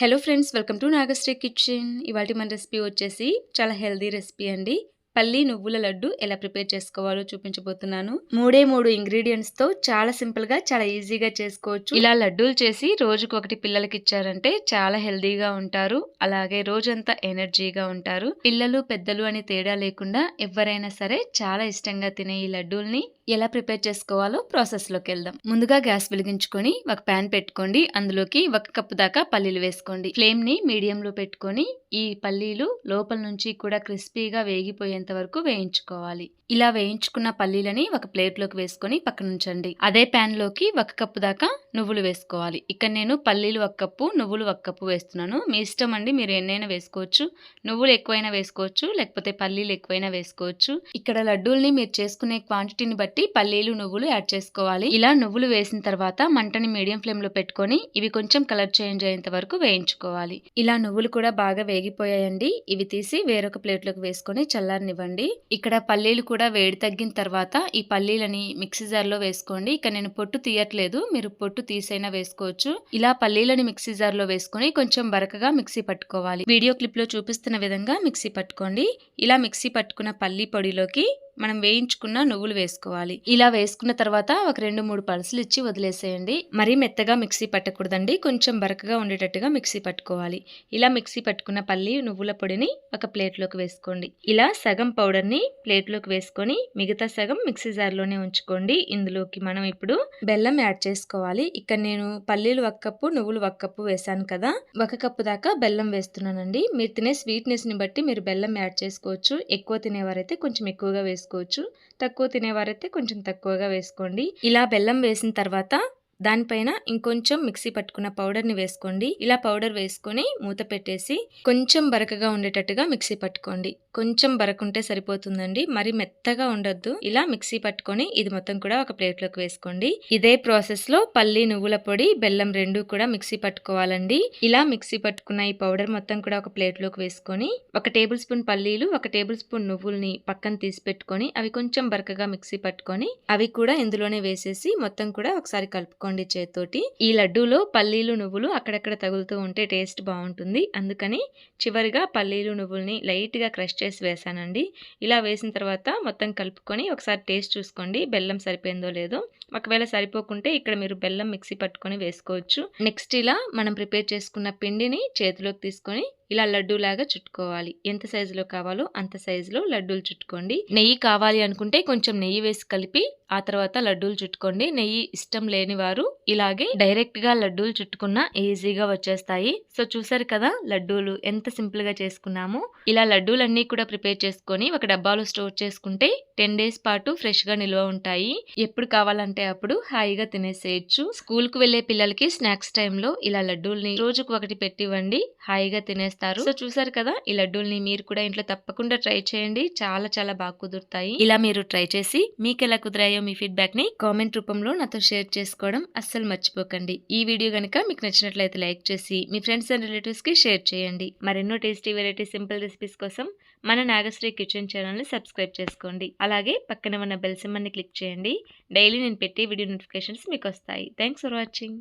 Hello friends welcome to Nagasri kitchen ఇవాటి మన recipe వచ్చేసి చాలా హెల్దీ రెసిపీ అండి. పల్లి నువ్వుల లడ్డు ఎలా ప్రిపేర్ చేసుకోవాలో చూపించబోతున్నాను. మూడే మూడు ఇంగ్రీడియంట్స్తో చాలా సింపుల్గా చాలా ఈజీగా చేసుకోవచ్చు. ఇలా లడ్డూలు చేసి రోజుకు ఒకటి పిల్లలకి ఇచ్చారంటే చాలా హెల్దీగా ఉంటారు. అలాగే రోజంతా ఎనర్జీగా ఉంటారు. పిల్లలు పెద్దలు అని తేడా లేకుండా ఎవరైనా సరే చాలా ఇష్టంగా తినే ఈ లడ్డూల్ని ఎలా ప్రిపేర్ చేసుకోవాలో ప్రాసెస్లోకి వెళ్దాం ముందుగా గ్యాస్ వెలిగించుకొని ఒక ప్యాన్ పెట్టుకోండి. అందులోకి ఒక కప్పు దాకా పల్లీలు వేసుకోండి. ఫ్లేమ్ని మీడియంలో పెట్టుకొని ఈ పల్లీలు లోపల నుంచి కూడా క్రిస్పీగా వేగిపోయేంత వరకు వేయించుకోవాలి. ఇలా వేయించుకున్న పల్లీలని ఒక ప్లేట్లోకి వేసుకొని పక్కన ఉంచండి. అదే ప్యాన్లోకి ఒక కప్పు దాకా నువ్వులు వేసుకోవాలి. ఇక్కడ నేను పల్లీలు ఒక కప్పు నువ్వులు ఒక కప్పు వేస్తున్నాను. మీ ఇష్టం అండి మీరు ఎన్నైనా వేసుకోవచ్చు. నువ్వులు ఎక్కువైనా వేసుకోవచ్చు లేకపోతే పల్లీలు ఎక్కువైనా వేసుకోవచ్చు. ఇక్కడ లడ్డూల్ని మీరు చేసుకునే క్వాంటిటీని బట్టి పల్లీలు నువ్వులు యాడ్ చేసుకోవాలి. ఇలా నువ్వులు వేసిన తర్వాత మంటని మీడియం ఫ్లేమ్లో పెట్టుకొని ఇవి కొంచెం కలర్ చేంజ్ అయ్యేంత వరకు వేయించుకోవాలి. ఇలా నువ్వులు కూడా బాగా వేగిపోయాయండి. ఇవి తీసి వేరొక ప్లేట్లోకి వేసుకొని చల్లారనివ్వండి. ఇక్కడ పల్లీలు కూడా వేడి తగ్గిన తర్వాత ఈ పల్లీలని మిక్సీ జార్లో వేసుకోండి. ఇక నేను పొట్టు తీయట్లేదు. మీరు పొట్టు తీసైనా వేసుకోవచ్చు. ఇలా పల్లీలని మిక్సీ జార్లో వేసుకొని కొంచెం బరకగా మిక్సీ పట్టుకోవాలి. వీడియో క్లిప్లో చూపిస్తున్న విధంగా మిక్సీ పట్టుకోండి. ఇలా మిక్సీ పట్టుకున్న పల్లీ పొడిలోకి మనం వేయించుకున్న నువ్వులు వేసుకోవాలి. ఇలా వేసుకున్న తర్వాత ఒక రెండు మూడు పలుసులు ఇచ్చి వదిలేసేయండి. మరీ మెత్తగా మిక్సీ పట్టకూడదండి. కొంచెం బరకగా ఉండేటట్టుగా మిక్సీ పట్టుకోవాలి. ఇలా మిక్సీ పట్టుకున్న పల్లి నువ్వుల పొడిని ఒక ప్లేట్లోకి వేసుకోండి. ఇలా సగం పౌడర్ని ప్లేట్లోకి వేసుకొని మిగతా సగం మిక్సీ జార్లోనే ఉంచుకోండి. ఇందులోకి మనం ఇప్పుడు బెల్లం యాడ్ చేసుకోవాలి. ఇక్కడ నేను పల్లీలు ఒక కప్పు నువ్వులు ఒక కప్పు వేసాను కదా. ఒక కప్పు దాకా బెల్లం వేస్తున్నానండి. మీరు తినే స్వీట్నెస్ని బట్టి మీరు బెల్లం యాడ్ చేసుకోవచ్చు. ఎక్కువ తినేవారైతే కొంచెం ఎక్కువగా వేసుకోవచ్చు వేసుకోవచ్చు. తక్కువ తినేవారైతే కొంచెం తక్కువగా వేసుకోండి. ఇలా బెల్లం వేసిన తర్వాత దానిపైన ఇంకొంచెం మిక్సీ పట్టుకున్న పౌడర్ని వేసుకోండి. ఇలా పౌడర్ వేసుకొని మూత పెట్టేసి కొంచెం బరకగా ఉండేటట్టుగా మిక్సీ పట్టుకోండి. కొంచెం బరకుంటే సరిపోతుందండి. మరి మెత్తగా ఉండొద్దు. ఇలా మిక్సీ పట్టుకొని ఇది మొత్తం కూడా ఒక ప్లేట్లోకి వేసుకోండి. ఇదే ప్రాసెస్లో పల్లి నువ్వుల పొడి బెల్లం రెండు కూడా మిక్సీ పట్టుకోవాలండి. ఇలా మిక్సీ పట్టుకున్న ఈ పౌడర్ మొత్తం కూడా ఒక ప్లేట్లోకి వేసుకొని ఒక టేబుల్ స్పూన్ పల్లీలు ఒక టేబుల్ స్పూన్ నువ్వుల్ని పక్కన తీసి పెట్టుకొని అవి కొంచెం బరకగా మిక్సీ పట్టుకొని అవి కూడా ఇందులోనే వేసేసి మొత్తం కూడా ఒకసారి కలుపుకోండి. చేసుకోండి చేత్తోటి ఈ లడ్డూలో పల్లీలు నువ్వులు అక్కడక్కడ తగులుతూ ఉంటే టేస్ట్ బాగుంటుంది. అందుకని చివరిగా పల్లీలు నువ్వుల్ని లైట్గా క్రష్ చేసి వేసానండి ఇలా వేసిన తర్వాత మొత్తం కలుపుకొని ఒకసారి టేస్ట్ చూసుకోండి. బెల్లం సరిపోయిందో లేదో ఒకవేళ సరిపోకుంటే ఇక్కడ మీరు బెల్లం మిక్సీ పట్టుకొని వేసుకోవచ్చు. నెక్స్ట్ ఇలా మనం ప్రిపేర్ చేసుకున్న పిండిని చేతిలోకి తీసుకొని ఇలా లడ్డూలాగా చుట్టుకోవాలి. ఎంత సైజులో కావాలో అంత సైజులో లడ్డూలు చుట్టుకోండి. నెయ్యి కావాలి అనుకుంటే కొంచెం నెయ్యి వేసి కలిపి ఆ తర్వాత లడ్డూలు చుట్టుకోండి. నెయ్యి ఇష్టం లేని వారు ఇలాగే డైరెక్ట్గా లడ్డూలు చుట్టుకున్న ఈజీగా వచ్చేస్తాయి. సో చూసారు కదా లడ్డూలు ఎంత సింపుల్గా చేసుకున్నాము. ఇలా లడ్డూలన్నీ కూడా ప్రిపేర్ చేసుకొని ఒక డబ్బాలో స్టోర్ చేసుకుంటే టెన్ డేస్ పాటు ఫ్రెష్గా నిల్వ ఉంటాయి. ఎప్పుడు కావాలంటే అప్పుడు హాయిగా తినేసేయచ్చు. స్కూల్కు వెళ్ళే పిల్లలకి స్నాక్స్ టైంలో ఇలా లడ్డూల్ని రోజుకు ఒకటి పెట్టివ్వండి. హాయిగా తినేస్తారు. సో చూసారు కదా ఈ లడ్డూల్ని మీరు కూడా ఇంట్లో తప్పకుండా ట్రై చేయండి. చాలా చాలా బాగా కుదురుతాయి. ఇలా మీరు ట్రై చేసి మీకు ఎలా కుదిరాయో మీ ఫీడ్బ్యాక్ని కామెంట్ రూపంలో నాతో షేర్ చేసుకోవడం అస్సలు మర్చిపోకండి. ఈ వీడియో కనుక మీకు నచ్చినట్లయితే లైక్ చేసి మీ ఫ్రెండ్స్ అండ్ రిలేటివ్స్కి షేర్ చేయండి. మరెన్నో టేస్టీ వెరైటీ సింపుల్ రెసిపీస్ కోసం మన నాగశ్రీ కిచెన్ ఛానల్ని సబ్స్క్రైబ్ చేసుకోండి. అలాగే పక్కన ఉన్న బెల్ సింబల్ని క్లిక్ చేయండి. డైలీ నేను పెట్టే వీడియో నోటిఫికేషన్స్ మీకు వస్తాయి. Thanks for watching.